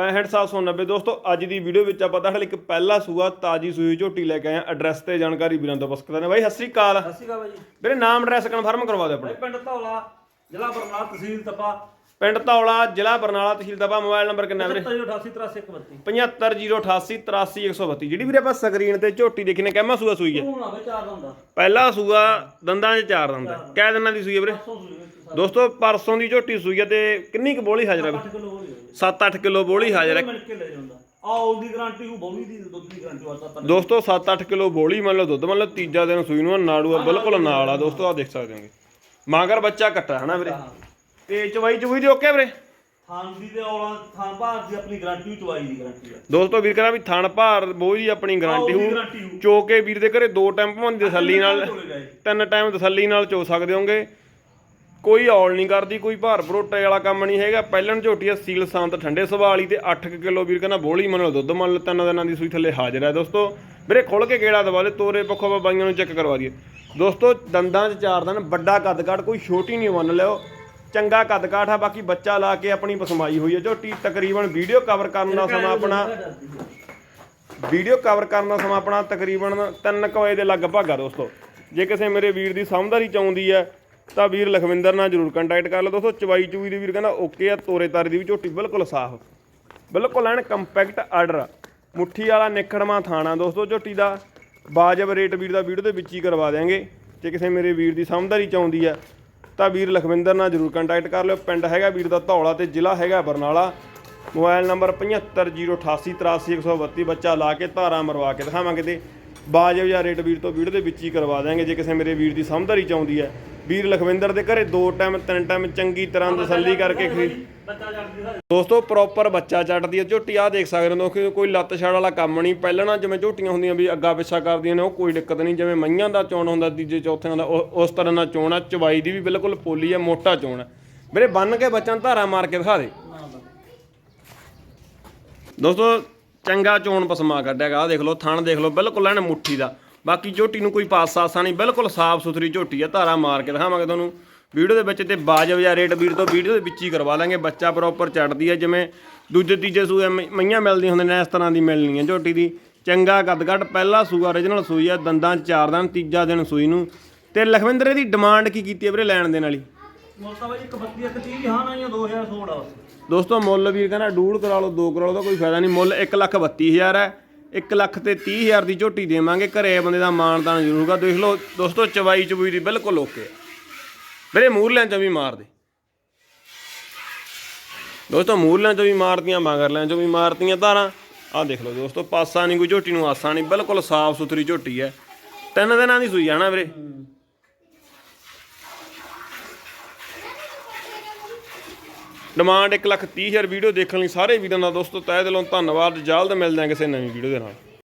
65790 ਦੋਸਤੋ ਅੱਜ ਦੀ ਵੀਡੀਓ ਵਿੱਚ ਆਪਾਂ ਤੁਹਾਡੇ ਲਈ ਇੱਕ ਪਹਿਲਾ ਸੂਆ ਤਾਜੀ ਸੂਈ ਝੋਟੀ ਲੈ ਕੇ ਆਏ ਆ ਐਡਰੈਸ ਤੇ ਜਾਣਕਾਰੀ ਵੀਰਾਂ ਤੋਂ ਬਸ ਕਰਦੇ ਨੇ ਬਾਈ ਸਤਿ ਸ੍ਰੀ ਅਕਾਲ। ਸਤਿ ਸ਼੍ਰੀ ਅਕਾਲ ਬਾਈ ਵੀਰੇ ਨਾਮ ਐਡਰੈਸ ਕਨਫਰਮ ਕਰਵਾ ਦਿਓ ਆਪਣੇ। ਪਿੰਡ ਧੌਲਾ ਜ਼ਿਲ੍ਹਾ ਬਰਨਾਲਾ ਤਹਿਸੀਲ ਤਪਾ। ਪਿੰਡ ਧੌਲਾ ਜ਼ਿਲ੍ਹਾ ਬਰਨਾਲਾ ਤਹਿਸੀਲ ਦਬਾ ਮੋਬਾਈਲ ਨੰਬਰ ਕਿੰਨਾ ਵੀਰੇ? 788331 7508838132 ਜਿਹੜੀ ਵੀਰੇ ਆਪਾਂ ਸਕਰੀਨ ਤੇ ਝੋਟੀ ਦੇਖੀ ਨੇ ਕਹਿਮਾ ਸੂਆ ਸੂਈ ਹੈ? ਹੁਣ ਆਵੇ ਚਾਰ ਦਾ ਹੁੰਦਾ ਪਹਿਲਾ ਸੂਆ ਦੰਦਾਂ 'ਚ ਚਾਰ ਦੰਦ ਹੈ ਕਹਿ ਦਿਨਾਂ ਦੀ ਸੂਈ ਹੈ ਵੀਰੇ? ਦੋਸਤੋ ਪਰਸੋਂ ਦੀ ਝੋਟੀ ਸੂਈ ਹੈ ਤੇ ਕਿੰਨੀ ਕੁ ਬੋਲੀ ਹਾਜ਼ਰ ਹੈ 8 ਕਿਲੋ ਹੋ ਗਈ 7-8 ਕਿਲੋ ਬੋਲੀ ਹਾਜ਼ਰ ਹੈ ਮਿਲ ਕੇ ਲੈ ਜਾਂਦਾ। ਆ ਉਹਦੀ ਗਾਰੰਟੀ ਉਹ ਬੌਲੀ ਦੀ ਦੁੱਧ ਦੀ ਗਾਰੰਟੀ ਤਾਂ ਦੋਸਤੋ 7-8 ਕਿਲੋ ਬੋਲੀ ਮੰਨ ਲਓ ਦੁੱਧ ਮੰਨ ਲਓ ਤੀਜਾ ਦਿਨ ਸੂਈ ਨੂੰ ਨਾੜੂ ਆ ਬਿਲਕੁਲ ਨਾਲ ਆ। ਦੋਸਤੋ ਆ ਦੇਖ ਸਕਦੇ ਹੋਗੇ। ਮਾਂਗਰ ਬੱਚਾ ਕੱਟਾ ਹਨਾ ਵੀਰੇ? ਤੇ ਚਵਾਈ ਚਵੂਈ ਦੀ ਓਕੇ ਵੀਰੇ? ਥਾਨ ਦੀ ਤੇ ਔਲਾ ਥਾਨ ਭਾਰ ਦੀ ਆਪਣੀ ਗਾਰੰਟੀ ਚਵਾਈ ਦੀ ਗਾਰੰਟੀ ਆ। ਦੋਸਤੋ ਵੀਰ ਕਹਿੰਦਾ ਵੀ ਥਣ ਭਾਰ ਬੋਝ ਦੀ ਆਪਣੀ ਗਾਰੰਟੀ ਹੋਊ ਗਾਰੰਟੀ ਹੋਊ ਚੋਕੇ ਵੀਰ ਦੇ ਘਰੇ ਦੋ ਟਾਈਮ ਭਾਵੇਂ ਤਸੱਲੀ ਨਾਲ ਤਿੰਨ ਟਾਈਮ ਤਸੱਲੀ ਨਾਲ ਚੋ ਸਕਦੇ ਹੋਗੇ। ਕੋਈ ਔਲ ਨਹੀਂ ਕਰਦੀ ਕੋਈ ਭਾਰ ਭਰੋਟੇ ਵਾਲਾ ਕੰਮ ਨਹੀਂ ਹੈਗਾ। ਪਹਿਲਣ ਝੋਟੀ ਆ ਸੀਲ ਸੰਤ ਠੰਡੇ ਸੁਭਾਅ ਵਾਲੀ ਤੇ 8 ਕਿਲੋ ਵੀਰ ਕਹਿੰਦਾ ਬੋਲੀ ਮੰਨ ਲਓ ਦੁੱਧ ਮੰਨ ਲਓ ਤਿੰਨ ਦਿਨਾਂ ਦੀ ਸੂਈ ਥੱਲੇ ਹਾਜ਼ਰ ਹੈ ਦੋਸਤੋ। ਵੀਰੇ ਖੁੱਲ ਕੇ ਗੇੜਾ ਦਵਾ ਲੈ ਤੋਰੇ ਪੱਖੋਂ ਆਪਾਂ ਬਾਈਆਂ ਨੂੰ ਚੈੱਕ ਕਰਵਾ ਦਈਏ। ਦੋਸਤੋ ਦੰਦਾਂ 'ਚ ਚਾਰ ਦੰਦ ਵੱਡਾ ਕੱਦ ਕਾਠ ਕੋਈ ਛੋਟੀ ਨਹੀਂ ਮੰਨ ਲਿਓ। ਚੰਗਾ ਕੱਦ ਕਾਠ ਆ, ਬਾਕੀ ਬੱਚਾ ਲਾ ਕੇ ਆਪਣੀ ਬਸਮਾਈ ਹੋਈ ਹੈ। ਝੋਟੀ ਤਕਰੀਬਨ ਵੀਡੀਓ ਕਵਰ ਕਰਨ ਦਾ ਸਮਾਂ ਆਪਣਾ ਵੀਡੀਓ ਕਵਰ ਕਰਨ ਦਾ ਸਮਾਂ ਆਪਣਾ ਤਕਰੀਬਨ 3 ਵਜੇ ਦੇ ਲਗਭਗ ਆ ਦੋਸਤੋ। ਜੇ ਕਿਸੇ ਮੇਰੇ ਵੀਰ ਦੀ ਸਮਝਦਾਰੀ ਚਾਹੁੰਦੀ ਹੈ, ਤਾਂ ਵੀਰ ਲਖਵਿੰਦਰ ਨਾਲ ਜਰੂਰ ਕੰਟੈਕਟ ਕਰ ਲਓ। ਦੋਸਤੋ, ਚਵਾਈ ਚੂਈ ਦੀ ਵੀਰ ਕਹਿੰਦਾ, ਓਕੇ ਆ, ਤੋਰੇ ਤਾਰੇ ਦੀ ਵੀ ਝੋਟੀ, ਬਿਲਕੁਲ ਸਾਫ਼। ਬਿਲਕੁਲ ਐਨ ਕੰਪੈਕਟ ਆਰਡਰ ਮੁੱਠੀ ਵਾਲਾ ਨਿਖੜਮਾ ਥਾਣਾ ਦੋਸਤੋ ਝੋਟੀ ਦਾ। ਬਾਜਬ ਰੇਟ ਵੀਰ ਦਾ ਵੀਡੀਓ ਦੇ ਵਿੱਚ ਹੀ ਕਰਵਾ ਦਿਆਂਗੇ। ਜੇ ਕਿਸੇ ਮੇਰੇ ਵੀਰ ਦੀ ਸਮਝਦਾਰੀ ਚਾਹੁੰਦੀ ਹੈ ਤਾਂ ਵੀਰ ਲਖਵਿੰਦਰ ਨਾਲ ਜਰੂਰ ਕੰਟੈਕਟ ਕਰ ਲਿਓ। ਪਿੰਡ ਹੈਗਾ ਵੀਰ ਦਾ ਧੌਲਾ ਤੇ ਜ਼ਿਲ੍ਹਾ ਹੈਗਾ ਬਰਨਾਲਾ। ਮੋਬਾਈਲ ਨੰਬਰ 7508838132 ਬੱਚਾ ਲਾ ਕੇ ਧਾਰਾ ਮਰਵਾ ਕੇ ਦਿਖਾਵਾਂਗੇ ਤੇ ਬਾਜਬ ਜਾਂ ਰੇਟ ਵੀਰ ਤੋਂ ਵੀਡੀਓ ਦੇ ਵਿੱਚ ਹੀ ਕਰਵਾ ਦਿਆਂਗੇ। ਜੇ ਕਿਸੇ ਮੇਰੇ ਵੀਰ ਦੀ ਸਮਝਦਾਰੀ ਚਾਹੁੰਦੀ ਹੈ ਵੀਰ ਲਖਵਿੰਦਰ ਦੇ ਘਰੇ ਦੋ ਟਾਈਮ, ਤਿੰਨ ਟਾਈਮ ਚੰਗੀ ਤਰ੍ਹਾਂ ਤਸੱਲੀ ਕਰਕੇ ਖਰੀਦ ਦੋਸਤੋ ਪ੍ਰੋਪਰ ਬੱਚਾ ਚੱਟਦੀ ਹੈ। ਝੋਟੀ ਆ ਦੇਖ ਸਕਦੇ ਹੋ ਕਿ ਕੋਈ ਲੱਤ ਛੜ ਵਾਲਾ ਕੰਮ ਨਹੀਂ। ਪਹਿਲਾਂ ਨਾ ਜਿਵੇਂ ਝੋਟੀਆਂ ਹੁੰਦੀਆਂ ਵੀ ਅੱਗਾ ਪਿੱਛਾ ਕਰਦੀਆਂ ਨੇ, ਉਹ ਕੋਈ ਦਿੱਕਤ ਨਹੀਂ। ਜਿਵੇਂ ਮਈਆਂ ਦਾ ਚੋਣ ਹੁੰਦਾ, ਤੀਜੇ ਚੌਥਿਆਂ ਦਾ ਉਸ ਤਰ੍ਹਾਂ ਦਾ ਚੋਣ ਆ। ਚਵਾਈ ਦੀ ਵੀ ਬਿਲਕੁਲ ਪੋਲੀ ਆ, ਮੋਟਾ ਚੋਣ ਆ। ਮੇਰੇ ਬੰਨ ਕੇ ਬੱਚਾ ਨੂੰ ਧਾਰਾ ਮਾਰ ਕੇ ਦਿਖਾ ਦੇ। ਦੋਸਤੋ, ਚੰਗਾ ਚੋਣ ਪਸਮਾ ਕੱਢਿਆਗਾ ਆ ਦੇਖ ਲਓ, ਥਣ ਦੇਖ ਲਓ, ਬਿਲਕੁਲ ਐਨ ਮੁੱਠੀ ਦਾ। ਬਾਕੀ ਝੋਟੀ ਨੂੰ ਕੋਈ ਪਾਸ ਨਹੀਂ ਬਿਲਕੁਲ ਸਾਫ਼ ਸੁਥਰੀ ਝੋਟੀ ਆ ਧਾਰਾ ਮਾਰ ਕੇ ਦਿਖਾਵਾਂਗੇ ਤੁਹਾਨੂੰ। ਵੀਡੀਓ ਦੇ ਵਿੱਚ ਤੇ ਬਾਜਬ ਜਾਂ ਰੇਟ ਵੀਰ ਤੋਂ ਵੀਡੀਓ ਦੇ ਵਿੱਚ ਹੀ ਕਰਵਾ ਲਾਂਗੇ। ਬੱਚਾ ਪ੍ਰੋਪਰ ਚੜਦੀ ਹੈ ਜਿਵੇਂ ਦੂਜੇ ਤੀਜੇ ਸੂਏ ਮ- ਮਈਆਂ ਮਿਲਦੀਆਂ ਹੁੰਦੀਆਂ ਨੇ ਇਸ ਤਰ੍ਹਾਂ ਦੀ ਮਿਲਣੀ ਹੈ ਝੋਟੀ ਦੀ। ਚੰਗਾ ਕੱਦ-ਕੱਦ ਪਹਿਲਾ ਸੂਆ origignal ਸੂਈ ਆ ਦੰਦਾਂ 'ਚ ਚਾਰ ਦਿਨ ਤੀਜਾ ਦਿਨ ਸੂਈ ਨੂੰ। ਤੇ ਲਖਵਿੰਦਰ ਦੀ ਡਿਮਾਂਡ ਕੀ ਕੀਤੀ ਹੈ ਵੀਰੇ ਲੈਣ ਦੇਣ ਵਾਲੀ? ਮੋਤਾ ਬਾਈ ਇੱਕ 32 ਇੱਕ 30 ਹਾਂ ਨਾ 2000 ਸੋੜਾ ਦੋਸਤੋ ਮੁੱਲ ਵੀਰ ਕਹਿੰਦਾ ਡੂੜ ਕਰਾ ਲਓ 2 ਕਰਾ ਲਓ ਤਾਂ ਕੋਈ ਫਾਇਦਾ ਨਹੀਂ। ਮੁੱਲ 1 ਲੱਖ 32000 ਹੈ 1 ਲੱਖ ਤੇ 30000 ਦੀ ਝੋਟੀ ਦੇਵਾਂਗੇ, ਘਰੇ ਬੰਦੇ ਦਾ ਮਾਨਦਾਨ ਜ਼ਰੂਰ ਹੋਗਾ ਦੇਖ ਲਓ, ਦੋਸਤੋ, ਚਵਾਈ ਚਬੂਈ ਦੀ ਬਿਲਕੁਲ ਓਕੇ ਹੈ। ਵੀਰੇ, ਮੂਰਲਿਆਂ ਚ ਵੀ ਮਾਰ ਦੇ। ਦੋਸਤੋ, ਮੂਰਲਿਆਂ ਚ ਵੀ ਮਾਰਤੀਆਂ, ਮਗਰਲਿਆਂ ਚ ਵੀ ਮਾਰਤੀਆਂ ਧਾਰਾਂ ਆਹ ਦੇਖ ਲਓ ਦੋਸਤੋ, ਪਾਸਾ ਨਹੀਂ ਕੋਈ ਝੋਟੀ ਨੂੰ, ਆਸਾ ਨਹੀਂ ਬਿਲਕੁਲ ਸਾਫ਼ ਸੁਥਰੀ ਝੋਟੀ ਹੈ। ਤਿੰਨ ਦਿਨਾਂ ਦੀ ਸੂਈ ਜਾਣਾ ਵੀਰੇ। ਡਿਮਾਂਡ 1 ਲੱਖ 30 ਹਜ਼ਾਰ ਵੀਡੀਓ ਦੇਖਣ ਲਈ ਸਾਰੇ ਵੀਰਾਂ ਦਾ ਦੋਸਤੋ ਤਹਿ ਦਿਲੋਂ ਧੰਨਵਾਦ। ਜਲਦ ਮਿਲਦੇ ਹਾਂ ਕਿਸੇ ਨਵੀਂ ਵੀਡੀਓ ਦੇ ਨਾਲ।